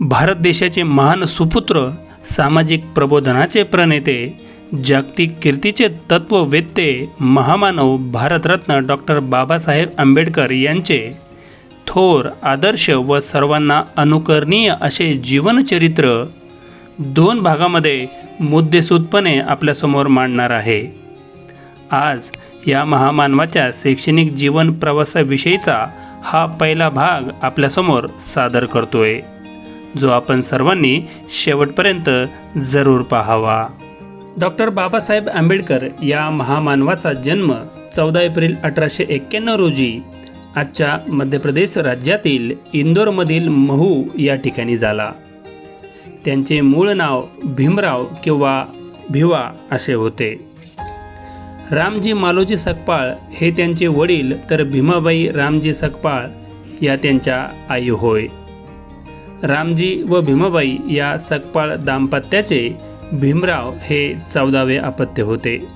भारत देशाचे महान सुपुत्र सामाजिक प्रबोधनाचे प्रणेते जागतिक कीर्तीचे तत्ववेत्ते महामानव भारतरत्न डॉक्टर बाबासाहेब आंबेडकर यांचे थोर आदर्श व सर्वांना अनुकरणीय असे जीवनचरित्र दोन भागामध्ये मुद्देसूदपणे आपल्यासमोर मांडणार आहे. आज या महामानवाच्या शैक्षणिक जीवन प्रवासाविषयीचा हा पहिला भाग आपल्यासमोर सादर करतोय. जो आपण सर्वांनी शेवटपर्यंत जरूर पाहावा. डॉक्टर बाबासाहेब आंबेडकर या महामानवाचा जन्म चौदा एप्रिल अठराशे एक्क्याण्णव रोजी आजच्या मध्य प्रदेश राज्यातील इंदोरमधील महू या ठिकाणी झाला. त्यांचे मूळ नाव भीमराव किंवा भिवा असे होते. रामजी मालोजी सकपाळ हे त्यांचे वडील तर भीमाबाई रामजी सकपाळ या त्यांच्या आई होय. रामजी व भीमाबाई या सकपाळ दाम्पत्याचे भीमराव हे चौदावे अपत्य होते.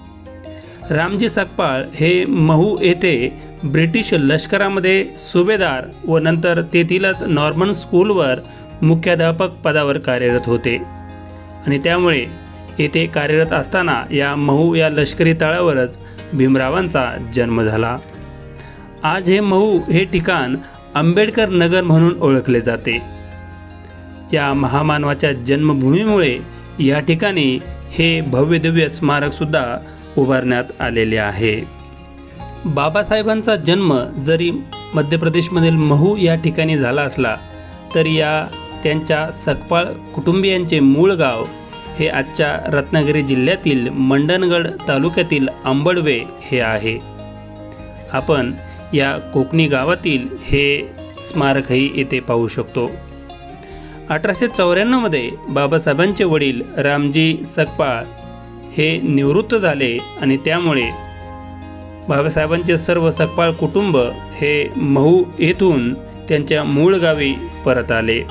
रामजी सकपाळ हे महू येथे ब्रिटिश लष्करामध्ये सुभेदार व नंतर तेथीलच नॉर्मन स्कूलवर मुख्याध्यापक पदावर कार्यरत होते. आणि त्यामुळे येथे कार्यरत असताना या महू या लष्करी तळावरच भीमरावांचा जन्म झाला. आज हे महू हे ठिकाण आंबेडकर नगर म्हणून ओळखले जाते. या महामानवाच्या जन्मभूमीमुळे या ठिकाणी हे भव्यदिव्य स्मारकसुद्धा उभारण्यात आलेले आहे. बाबासाहेबांचा जन्म जरी मध्य प्रदेशमधील महू या ठिकाणी झाला असला तरी या त्यांच्या सकपाळ कुटुंबियांचे मूळ गाव हे आजच्या रत्नागिरी जिल्ह्यातील मंडणगड तालुक्यातील आंबडवे हे आहे. आपण या कोकणी गावातील हे स्मारकही येथे पाहू शकतो. अठराशे चौऱ्याण्णवमध्ये बाबासाहेबांचे वडील रामजी सकपाळ हे निवृत्त झाले आणि त्यामुळे बाबासाहेबांचे सर्व सकपाळ कुटुंब हे महू येथून त्यांच्या मूळ गावी परत आले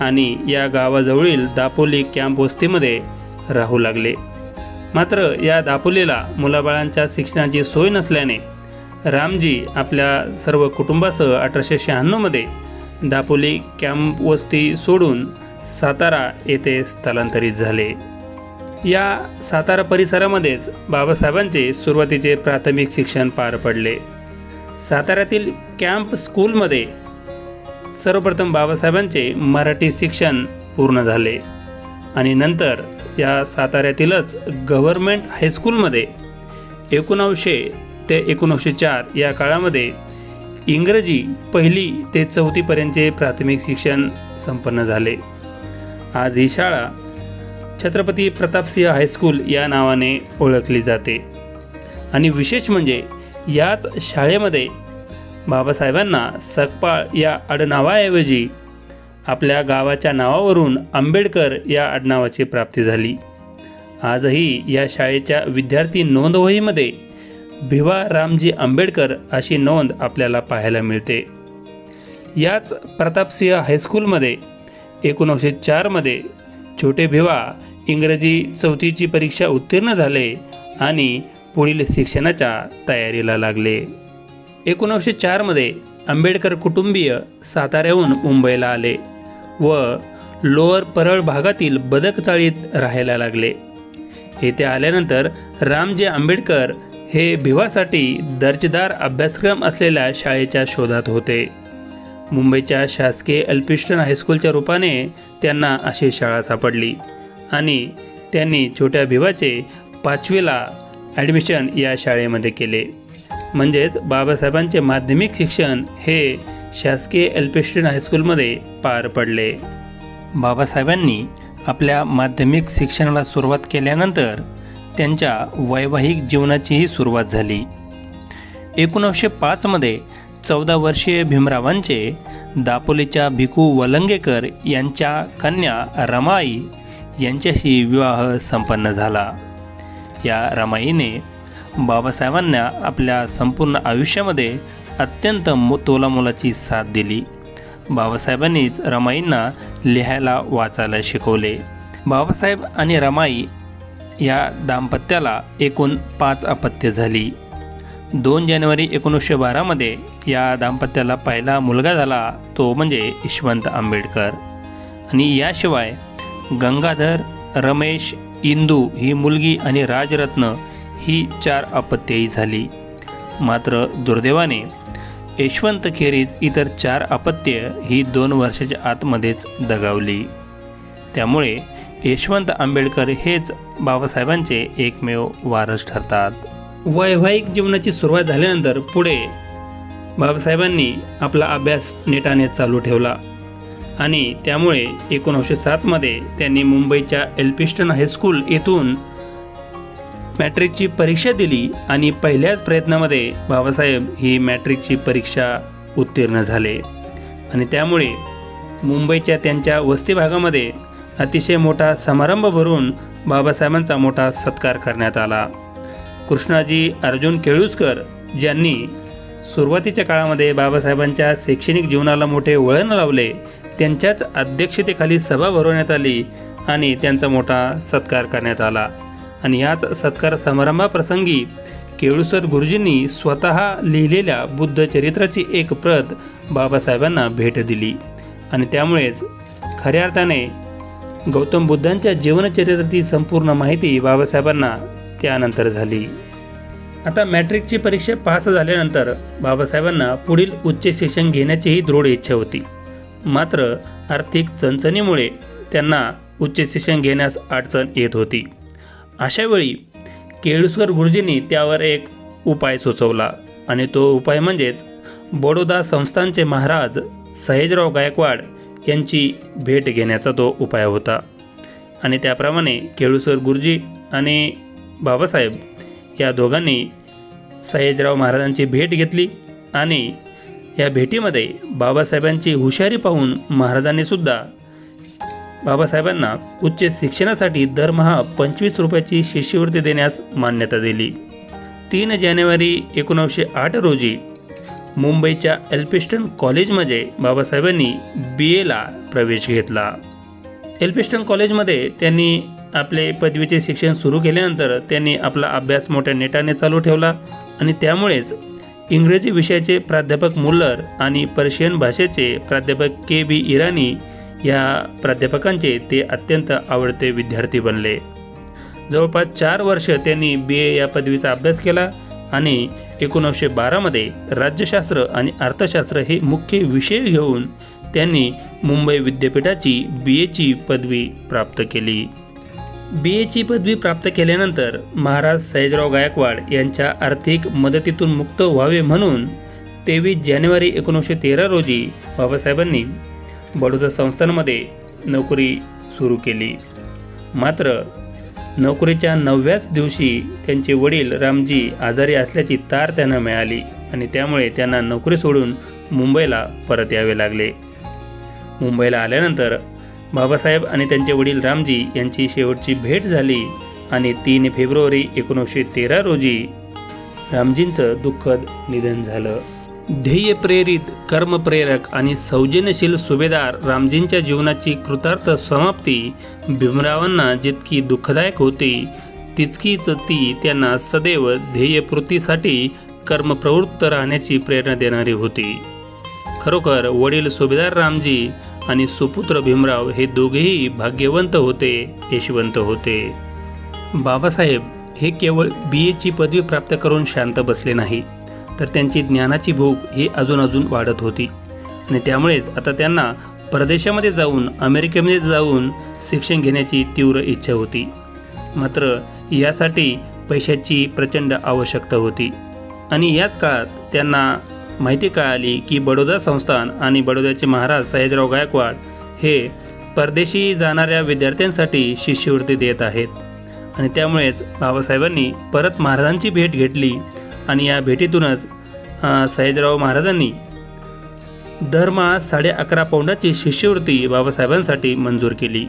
आणि या गावाजवळील दापोली कॅम्प वस्तीमध्ये राहू लागले. मात्र या दापोलीला मुलाबाळांच्या शिक्षणाची सोय नसल्याने रामजी आपल्या सर्व कुटुंबासह अठराशे शहाण्णवमध्ये दापोली कॅम्प वस्ती सोडून सातारा येथे स्थलांतरित झाले. या सातारा परिसरामध्येच बाबासाहेबांचे सुरुवातीचे प्राथमिक शिक्षण पार पडले. साताऱ्यातील कॅम्प स्कूलमध्ये सर्वप्रथम बाबासाहेबांचे मराठी शिक्षण पूर्ण झाले आणि नंतर या साताऱ्यातीलच गव्हर्मेंट हायस्कूलमध्ये एकोणावीसशे ते एकोणीसशे चार या काळामध्ये इंग्रजी पहिली ते चौथीपर्यंतचे प्राथमिक शिक्षण संपन्न झाले. आज ही शाळा छत्रपती प्रतापसिंह हायस्कूल या नावाने ओळखली जाते. आणि विशेष म्हणजे याच शाळेमध्ये बाबासाहेबांना सकपाळ या आडनावाऐवजी आपल्या गावाच्या नावावरून आंबेडकर या आडनावाची प्राप्ती झाली. आजही या शाळेच्या विद्यार्थी नोंदवहीमध्ये भिवा रामजी आंबेडकर अशी नोंद आपल्याला पाहायला मिळते. याच प्रतापसिंह हायस्कूलमध्ये एकोणीसशे चारमध्ये छोटे भिवा इंग्रजी चौथीची परीक्षा उत्तीर्ण झाले आणि पुढील शिक्षणाच्या तयारीला लागले. एकोणीसशे चारमध्ये आंबेडकर कुटुंबीय साताऱ्याहून मुंबईला आले व लोअर परळ भागातील बदक चाळीत राहायला लागले. येथे आल्यानंतर रामजी आंबेडकर हे भिवासाठी दर्जेदार अभ्यासक्रम असलेल्या शाळेच्या शोधात होते. मुंबईच्या शासकीय अल्पिस्टन हायस्कूलच्या रूपाने त्यांना अशी शाळा सापडली आणि त्यांनी छोट्या भिवाचे पाचवीला ॲडमिशन या शाळेमध्ये केले. म्हणजेच बाबासाहेबांचे माध्यमिक शिक्षण हे शासकीय एल्पिस्टन हायस्कूलमध्ये पार पडले. बाबासाहेबांनी आपल्या माध्यमिक शिक्षणाला सुरुवात केल्यानंतर त्यांच्या वैवाहिक जीवनाचीही सुरुवात झाली. एकोणीसशे पाचमध्ये चौदा वर्षीय भीमरावांचे दापोलीच्या भिकू वलंगेकर यांच्या कन्या रमाई यांच्याशी विवाह संपन्न झाला. या रमाईने बाबासाहेबांना आपल्या संपूर्ण आयुष्यामध्ये अत्यंत मो तोलामोलाची साथ दिली. बाबासाहेबांनीच रमाईंना लिहायला वाचायला शिकवले. बाबासाहेब आणि रमाई या दाम्पत्याला एकूण पाच अपत्य झाली. दोन जानेवारी एकोणीसशे बारामध्ये या दाम्पत्याला पहिला मुलगा झाला तो म्हणजे यशवंत आंबेडकर. आणि याशिवाय गंगाधर रमेश इंदू ही मुलगी आणि राजरत्न ही चार अपत्यही झाली. मात्र दुर्दैवाने यशवंत खेरीज इतर चार अपत्य ही दोन वर्षाच्या आतमध्येच दगावली. त्यामुळे यशवंत आंबेडकर हेच बाबासाहेबांचे एकमेव वारस ठरतात. वैवाहिक जीवनाची सुरुवात झाल्यानंतर पुढे बाबासाहेबांनी आपला अभ्यास नेटाने चालू ठेवला. आणि त्यामुळे एकोणीसशे सातमध्ये त्यांनी मुंबईच्या एल्पिस्टन हायस्कूल येथून मॅट्रिकची परीक्षा दिली आणि पहिल्याच प्रयत्नामध्ये बाबासाहेब ही मॅट्रिकची परीक्षा उत्तीर्ण झाले. आणि त्यामुळे मुंबईच्या त्यांच्या वस्ती भागामध्ये अतिशय मोठा समारंभ भरून बाबासाहेबांचा मोठा सत्कार करण्यात आला. कृष्णाजी अर्जुन केळुसकर ज्यांनी सुरुवातीच्या काळामध्ये बाबासाहेबांच्या शैक्षणिक जीवनाला मोठे वळण लावले त्यांच्याच अध्यक्षतेखाली सभा भरवण्यात आली आणि त्यांचा मोठा सत्कार करण्यात आला. आणि याच सत्कार समारंभाप्रसंगी केळुसर गुरुजींनी स्वतः लिहिलेल्या बुद्ध चरित्राची एक प्रत बाबासाहेबांना भेट दिली. आणि त्यामुळेच खऱ्या अर्थाने गौतम बुद्धांच्या जीवनचरित्राची संपूर्ण माहिती बाबासाहेबांना त्यानंतर झाली. आता मॅट्रिकची परीक्षा पास झाल्यानंतर बाबासाहेबांना पुढील उच्च शिक्षण घेण्याचीही दृढ इच्छा होती. मात्र आर्थिक चणचणीमुळे त्यांना उच्च शिक्षण घेण्यास अडचण येत होती. अशावेळी केळुसकर गुरुजींनी त्यावर एक उपाय सुचवला आणि तो उपाय म्हणजेच बडोदा संस्थानचे महाराज सहेजराव गायकवाड यांची भेट घेण्याचा तो उपाय होता. आणि त्याप्रमाणे केळुसर गुरुजी आणि बाबासाहेब या दोघांनी सयाजीराव महाराजांची भेट घेतली आणि या भेटीमध्ये बाबासाहेबांची हुशारी पाहून महाराजांनीसुद्धा बाबासाहेबांना उच्च शिक्षणासाठी दरमहा पंचवीस रुपयाची शिष्यवृत्ती देण्यास मान्यता दिली. तीन जानेवारी एकोणीसशे आठ रोजी मुंबईच्या एल्पिस्टन कॉलेजमध्ये बाबासाहेबांनी बी एला प्रवेश घेतला. एल्पिस्टन कॉलेजमध्ये त्यांनी आपले पदवीचे शिक्षण सुरू केल्यानंतर त्यांनी आपला अभ्यास मोठ्या नेटाने चालू ठेवला आणि त्यामुळेच इंग्रजी विषयाचे प्राध्यापक मुल्लर आणि पर्शियन भाषेचे प्राध्यापक के बी इराणी या प्राध्यापकांचे ते अत्यंत आवडते विद्यार्थी बनले. जवळपास चार वर्ष त्यांनी बी ए या पदवीचा अभ्यास केला आणि एकोणीसशे बारामध्ये राज्यशास्त्र आणि अर्थशास्त्र हे मुख्य विषय घेऊन त्यांनी मुंबई विद्यापीठाची बी एची पदवी प्राप्त केली. बी एची पदवी प्राप्त केल्यानंतर महाराज सयाजीराव गायकवाड यांच्या आर्थिक मदतीतून मुक्त व्हावे म्हणून तेवीस जानेवारी एकोणीसशे तेरा रोजी बाबासाहेबांनी बडोदा संस्थानमध्ये नोकरी सुरू केली. मात्र नोकरीच्या नवव्याच दिवशी त्यांचे वडील रामजी आजारी असल्याची तार त्यांना मिळाली आणि त्यामुळे त्यांना नोकरी सोडून मुंबईला परत यावे लागले. मुंबईला आल्यानंतर बाबासाहेब आणि त्यांचे वडील रामजी यांची शेवटची भेट झाली आणि तीन फेब्रुवारी एकोणीसशे तेरा रोजी रामजींचं दुःखद निधन झालं. ध्येयप्रेरित कर्मप्रेरक आणि सौजन्यशील सुभेदार रामजींच्या जीवनाची कृतार्थ समाप्ती भीमरावांना जितकी दुःखदायक होती तितकीच ती त्यांना सदैव ध्येयपूर्तीसाठी कर्मप्रवृत्त राहण्याची प्रेरणा देणारी होती. खरोखर वडील सुभेदार रामजी आणि सुपुत्र भीमराव हे दोघेही भाग्यवंत होते यशवंत होते. बाबासाहेब हे केवळ बी एची पदवी प्राप्त करून शांत बसले नाही. तर त्यांची ज्ञानाची भूक ही अजून अजून वाढत होती. आणि त्यामुळेच आता त्यांना परदेशामध्ये जाऊन अमेरिकेमध्ये जाऊन शिक्षण घेण्याची तीव्र इच्छा होती. मात्र यासाठी पैशाची प्रचंड आवश्यकता होती. आणि याच काळात त्यांना माहिती कळाली की बडोदा संस्थान आणि बडोद्याचे महाराज सयाजीराव गायकवाड हे परदेशी जाणाऱ्या विद्यार्थ्यांसाठी शिष्यवृत्ती देत आहेत. आणि त्यामुळेच बाबासाहेबांनी परत महाराजांची भेट घेतली आणि या भेटीतूनच सयाजीराव महाराजांनी दरमहा साडे अकरा पौंडाची शिष्यवृत्ती बाबासाहेबांसाठी मंजूर केली.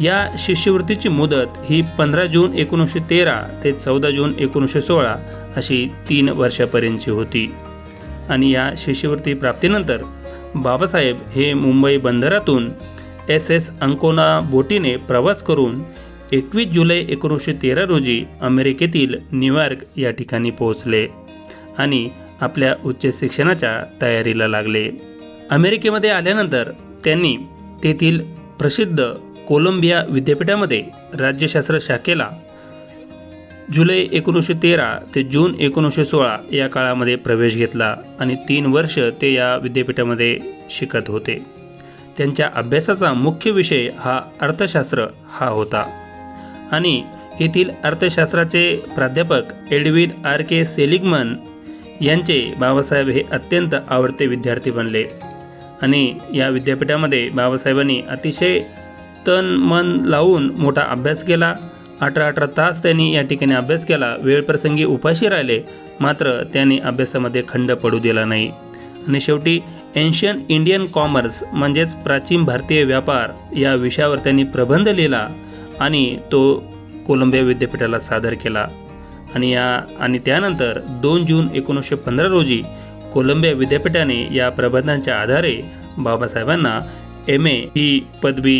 या शिष्यवृत्तीची मुदत ही पंधरा जून एकोणीसशे तेरा ते चौदा जून एकोणीसशे सोळा अशी तीन वर्षापर्यंतची होती. आणि या शिष्यवृत्ती प्राप्तीनंतर बाबासाहेब हे मुंबई बंदरातून एस एस अंकोना बोटीने प्रवास करून एकवीस जुलै एकोणीसशे तेरा रोजी अमेरिकेतील न्यूयॉर्क या ठिकाणी पोहोचले आणि आपल्या उच्च शिक्षणाच्या तयारीला लागले. अमेरिकेमध्ये आल्यानंतर त्यांनी तेथील प्रसिद्ध कोलंबिया विद्यापीठामध्ये राज्यशास्त्र शाखेला जुलै एकोणीसशे तेरा ते जून एकोणीसशे सोळा या काळामध्ये प्रवेश घेतला आणि तीन वर्ष ते या विद्यापीठामध्ये शिकत होते. त्यांच्या अभ्यासाचा मुख्य विषय हा अर्थशास्त्र हा होता. आणि येथील अर्थशास्त्राचे प्राध्यापक एडविन आर के सेलिगमन यांचे बाबासाहेब हे अत्यंत आवडते विद्यार्थी बनले. आणि या विद्यापीठामध्ये बाबासाहेबांनी अतिशय तन मन लावून मोठा अभ्यास केला. अठरा अठरा तास त्यांनी या ठिकाणी अभ्यास केला. वेळप्रसंगी उपाशी राहिले. मात्र त्यांनी अभ्यासामध्ये खंड पडू दिला नाही. आणि शेवटी एन्शियन इंडियन कॉमर्स म्हणजेच प्राचीन भारतीय व्यापार या विषयावर त्यांनी प्रबंध लिहिला. आणि तो कोलंबिया विद्यापीठाला सादर केला. आणि या आणि त्यानंतर दोन जून एकोणीसशे पंधरा रोजी कोलंबिया विद्यापीठाने या प्रबंधांच्या आधारे बाबासाहेबांना एम ए ही पदवी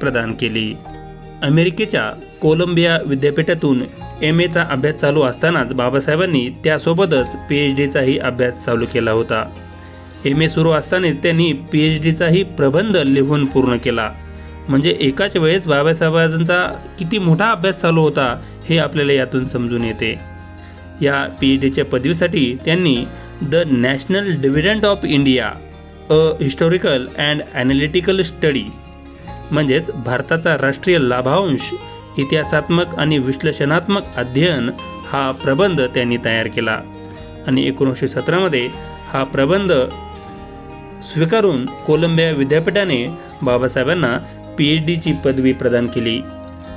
प्रदान केली. अमेरिकेच्या कोलंबिया विद्यापीठातून एम एचा अभ्यास चालू असतानाच बाबासाहेबांनी त्यासोबतच पी एच डीचाही अभ्यास चालू केला होता. एम ए सुरू असतानाच त्यांनी पी एच डीचाही प्रबंध लिहून पूर्ण केला. म्हणजे एकाच वेळेस बाबासाहेबांचा किती मोठा अभ्यास चालू होता हे आपल्याला यातून समजून येते. या पी एच डीच्या पदवीसाठी त्यांनी the national dividend of India a historical and analytical study म्हणजेच भारताचा राष्ट्रीय लाभांश इतिहासात्मक आणि विश्लेषणात्मक अध्ययन हा प्रबंध त्यांनी तयार केला. आणि एकोणीसशे सतरामध्ये हा प्रबंध स्वीकारून कोलंबिया विद्यापीठाने बाबासाहेबांना पी एच डीची पदवी प्रदान केली.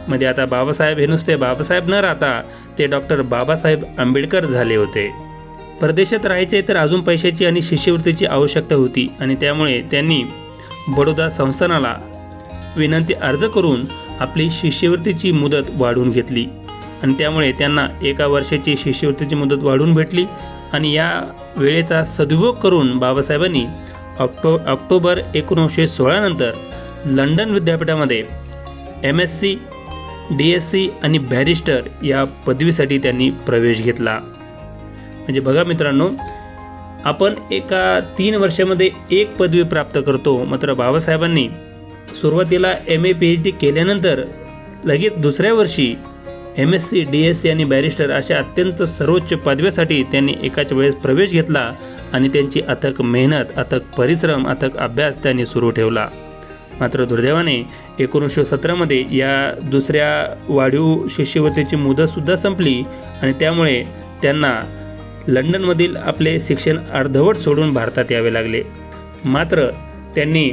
म्हणजे आता बाबासाहेब हे नुसते बाबासाहेब न राहता ते डॉक्टर बाबासाहेब आंबेडकर झाले होते. परदेशात राहायचे तर अजून पैशाची आणि शिष्यवृत्तीची आवश्यकता होती आणि त्यामुळे त्यांनी बडोदा संस्थानाला विनंती अर्ज करून आपली शिष्यवृत्तीची मुदत वाढवून घेतली. आणि त्यामुळे त्यांना एका वर्षाची शिष्यवृत्तीची मुदत वाढवून भेटली आणि या वेळेचा सदुपयोग करून बाबासाहेबांनी ऑक्टो ऑक्टोबर एकोणीसशे सोळानंतर लंडन विद्यापीठामध्ये M S C D S C आणि बॅरिस्टर या पदवीसाठी त्यांनी प्रवेश घेतला. म्हणजे बघा मित्रांनो आपण एका तीन वर्षामध्ये एक पदवी प्राप्त करतो. मात्र बाबासाहेबांनी सुरुवातीला M A P H D केल्यानंतर लगेच दुसऱ्या वर्षी M S C D S C आणि बॅरिस्टर अशा अत्यंत सर्वोच्च पदव्यासाठी त्यांनी एकाच वेळेस प्रवेश घेतला आणि त्यांची अथक मेहनत अथक परिश्रम अथक अभ्यास त्यांनी सुरू ठेवला. मात्र दुर्दैवाने एकोणीसशे सतरामध्ये या दुसऱ्या वाढीव शिष्यवृत्तीची मुदतसुद्धा संपली आणि त्यामुळे त्यांना लंडनमधील आपले शिक्षण अर्धवट सोडून भारतात यावे लागले. मात्र त्यांनी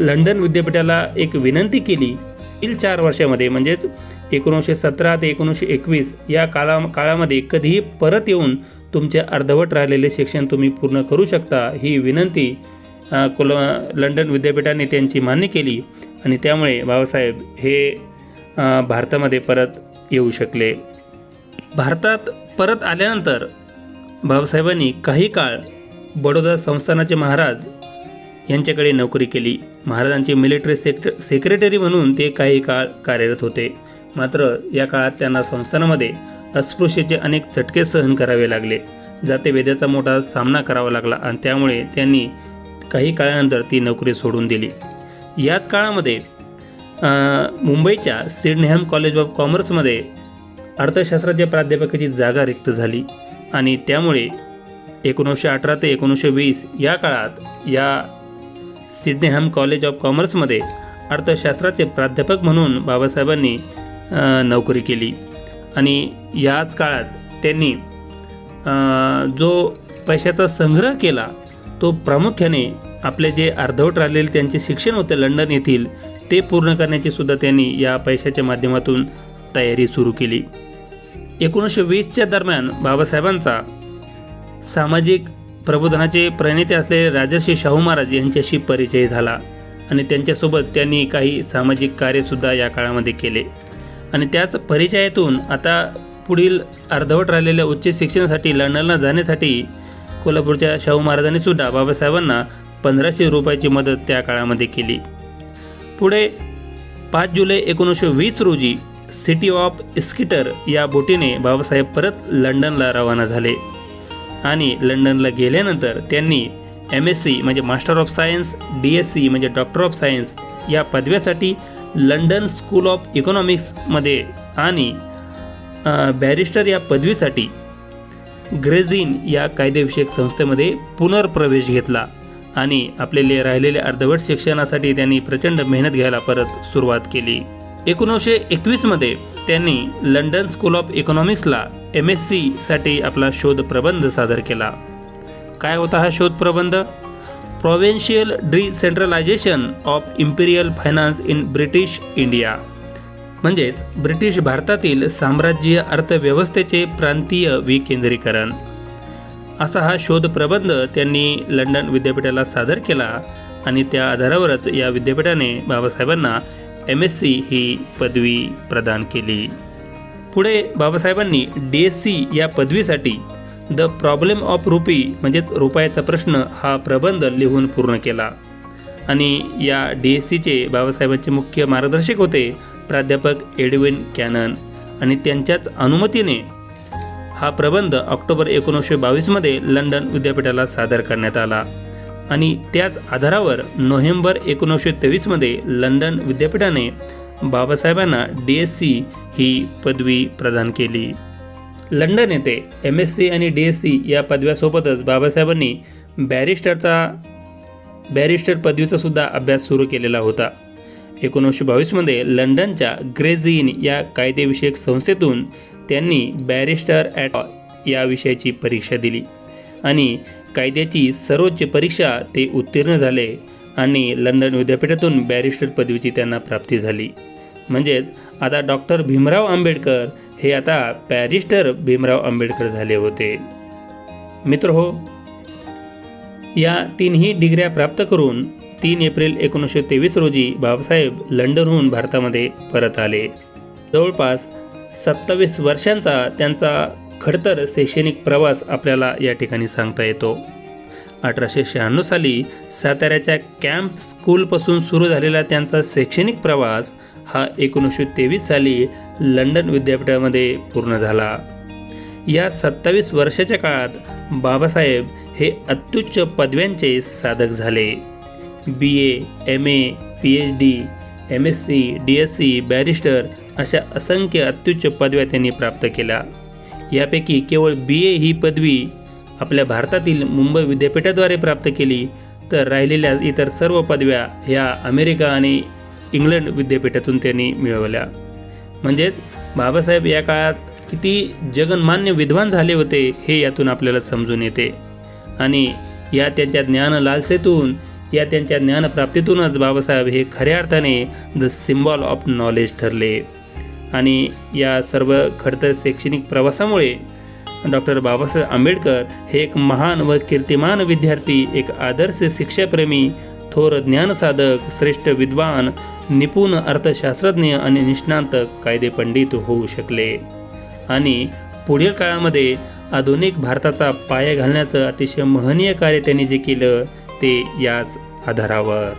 लंडन विद्यापीठाला एक विनंती केली. पुढील चार वर्षामध्ये म्हणजेच एकोणीसशे सतरा ते एकोणीसशे एकवीस या काळा काळामध्ये कधीही परत येऊन तुमचे अर्धवट राहिलेले शिक्षण तुम्ही पूर्ण करू शकता ही विनंती कोल लंडन विद्यापीठाने त्यांची मान्य केली आणि त्यामुळे बाबासाहेब हे भारतामध्ये परत येऊ शकले. भारतात परत आल्यानंतर बाबासाहेबांनी काही काळ बडोदा संस्थानाचे महाराज यांच्याकडे नोकरी केली. महाराजांचे मिलिटरी सेक्ट सेक्रेटरी म्हणून ते काही काळ कार्यरत होते. मात्र या काळात त्यांना संस्थानामध्ये अस्पृश्याचे अनेक चटके सहन करावे लागले. जातेभेदाचा मोठा सामना करावा लागला आणि त्यामुळे त्यांनी काही काळानंतर ती नोकरी सोडून दिली. याच काळामध्ये मुंबईच्या सिडनहॅम कॉलेज ऑफ कॉमर्समध्ये अर्थशास्त्राच्या प्राध्यापकाची जागा रिक्त झाली आणि त्यामुळे एकोणीसशे अठरा ते एकोणीसशे वीस या काळात या सिडनेहॅम कॉलेज ऑफ कॉमर्समध्ये अर्थशास्त्राचे प्राध्यापक म्हणून बाबासाहेबांनी नोकरी केली. आणि याच काळात त्यांनी जो पैशाचा संग्रह केला तो प्रामुख्याने आपले जे अर्धवट राहिलेले त्यांचे शिक्षण होते लंडन येथील ते पूर्ण करण्याची सुद्धा त्यांनी या पैशाच्या माध्यमातून तयारी सुरू केली. एकोणीसशे वीसच्या दरम्यान बाबासाहेबांचा सामाजिक प्रबोधनाचे प्रणेते असलेले राजर्षी शाहू महाराज यांच्याशी परिचय झाला आणि त्यांच्यासोबत त्यांनी काही सामाजिक कार्यसुद्धा या काळामध्ये केले. आणि त्याच परिचयातून आता पुढील अर्धवट राहिलेल्या उच्च शिक्षणासाठी लंडनला जाण्यासाठी कोल्हापूरच्या शाहू महाराजांनीसुद्धा बाबासाहेबांना पंधराशे रुपयाची मदत त्या काळामध्ये केली. पुढे पाच जुलै एकोणीसशे वीस रोजी सिटी ऑफ इस्किटर या बोटीने बाबासाहेब परत लंडनला रवाना झाले. आणि लंडनला गेल्यानंतर त्यांनी एम एस सी म्हणजे master of science D S C म्हणजे डॉक्टर ऑफ सायन्स या पदव्यासाठी लंडन स्कूल ऑफ इकॉनॉमिक्समध्ये आणि बॅरिस्टर या पदवीसाठी ग्रेझिन या कायदेविषयक संस्थेमध्ये पुनर्प्रवेश घेतला. आणि आपले राहिलेल्या अर्धवट शिक्षणासाठी त्यांनी प्रचंड मेहनत घ्यायला परत सुरुवात केली. एकोणीसशे एकवीसमध्ये त्यांनी लंडन स्कूल ऑफ इकॉनॉमिक्सला एम एस सीसाठी आपला शोध प्रबंध सादर केला. काय होता हा शोध प्रबंध? Provincial decentralisation of imperial finance in British India म्हणजेच ब्रिटिश भारतातील साम्राज्यीय अर्थव्यवस्थेचे प्रांतीय विकेंद्रीकरण. असा हा शोध प्रबंध त्यांनी लंडन विद्यापीठाला सादर केला आणि त्या आधारावरच या विद्यापीठाने बाबासाहेबांना एम एस सी ही पदवी प्रदान केली. पुढे बाबासाहेबांनी डी एस सी या पदवीसाठी द प्रॉब्लेम ऑफ रुपी म्हणजेच रुपयाचा प्रश्न हा प्रबंध लिहून पूर्ण केला. आणि या डी एस सीचे बाबासाहेबांचे मुख्य मार्गदर्शक होते प्राध्यापक एडविन कॅनन. आणि त्यांच्याच अनुमतीने हा प्रबंध ऑक्टोबर एकोणीसशे बावीसमध्ये लंडन विद्यापीठाला सादर करण्यात आला. आणि त्याच आधारावर नोव्हेंबर एकोणीसशे तेवीसमध्ये लंडन विद्यापीठाने बाबासाहेबांना डी एस सी ही पदवी प्रदान केली. लंडन येथे एम एस सी आणि डी एस सी या पदव्यासोबतच बाबासाहेबांनी बॅरिस्टरचा बॅरिस्टर पदवीचा सुद्धा अभ्यास सुरू केलेला होता. एकोणीसशे बावीसमध्ये लंडनच्या ग्रेझिन या कायदेविषयक संस्थेतून त्यांनी बॅरिस्टर ॲट या विषयाची परीक्षा दिली आणि कायद्याची सर्वोच्च परीक्षा ते उत्तीर्ण झाले आणि लंडन विद्यापीठातून बॅरिस्टर पदवीची त्यांना प्राप्ती झाली. म्हणजेच आता डॉक्टर भीमराव आंबेडकर हे आता बॅरिस्टर भीमराव आंबेडकर झाले होते. मित्र हो या तीनही डिग्र्या प्राप्त करून तीन एप्रिल एकोणीसशे तेवीस रोजी बाबासाहेब लंडनहून भारतामध्ये परत आले. जवळपास सत्तावीस वर्षांचा त्यांचा खडतर शैक्षणिक प्रवास आपल्याला या ठिकाणी सांगता येतो. अठराशे शहाण्णव साली साताऱ्याच्या कॅम्प स्कूलपासून सुरू झालेला त्यांचा शैक्षणिक प्रवास हा एकोणीसशे तेवीस साली लंडन विद्यापीठामध्ये पूर्ण झाला. या सत्तावीस वर्षाच्या काळात बाबासाहेब हे अत्युच्च पदव्यांचे साधक झाले. B A M A P H D M S C D S C barrister अशा असंख्य अत्युच्च पदव्या त्यांनी प्राप्त केल्या. यापैकी केवळ बी ए ही पदवी आपल्या भारतातील मुंबई विद्यापीठाद्वारे प्राप्त केली तर राहिलेल्या इतर सर्व पदव्या ह्या अमेरिका आणि इंग्लंड विद्यापीठातून त्यांनी मिळवल्या. म्हणजेच बाबासाहेब या काळात किती जगनमान्य विद्वान झाले होते हे यातून आपल्याला समजून येते. आणि या त्यांच्या ज्ञान लालसेतून या त्यांच्या ज्ञानप्राप्तीतूनच बाबासाहेब हे खऱ्या अर्थाने द सिम्बॉल ऑफ नॉलेज ठरले. आणि या सर्व खडतर शैक्षणिक प्रवासामुळे डॉक्टर बाबासाहेब आंबेडकर हे एक महान व कीर्तिमान विद्यार्थी एक आदर्श शिक्षाप्रेमी थोर ज्ञानसाधक श्रेष्ठ विद्वान निपुण अर्थशास्त्रज्ञ आणि निष्णांत कायदेपंडित होऊ शकले. आणि पुढील काळामध्ये आधुनिक भारताचा पाया घालण्याचं अतिशय महनीय कार्य त्यांनी जे केलं ते याच आधारावर.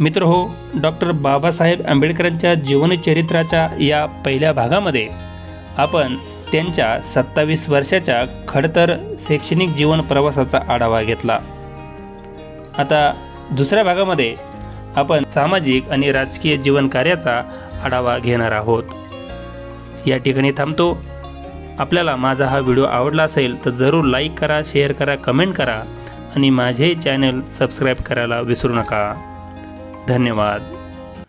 मित्र हो डॉक्टर बाबासाहेब आंबेडकरांच्या जीवनचरित्राच्या या पहिल्या भागामध्ये आपण त्यांच्या सत्तावीस वर्षाच्या खडतर शैक्षणिक जीवन प्रवासाचा आढावा घेतला. आता दुसऱ्या भागामध्ये आपण सामाजिक आणि राजकीय जीवन कार्याचा आढावा घेणार आहोत. या ठिकाणी थांबतो. आपल्याला माझा हा व्हिडिओ आवडला असेल तर जरूर लाईक करा शेअर करा कमेंट करा आणि माझे चॅनल सबस्क्राईब करायला विसरू नका. धन्यवाद.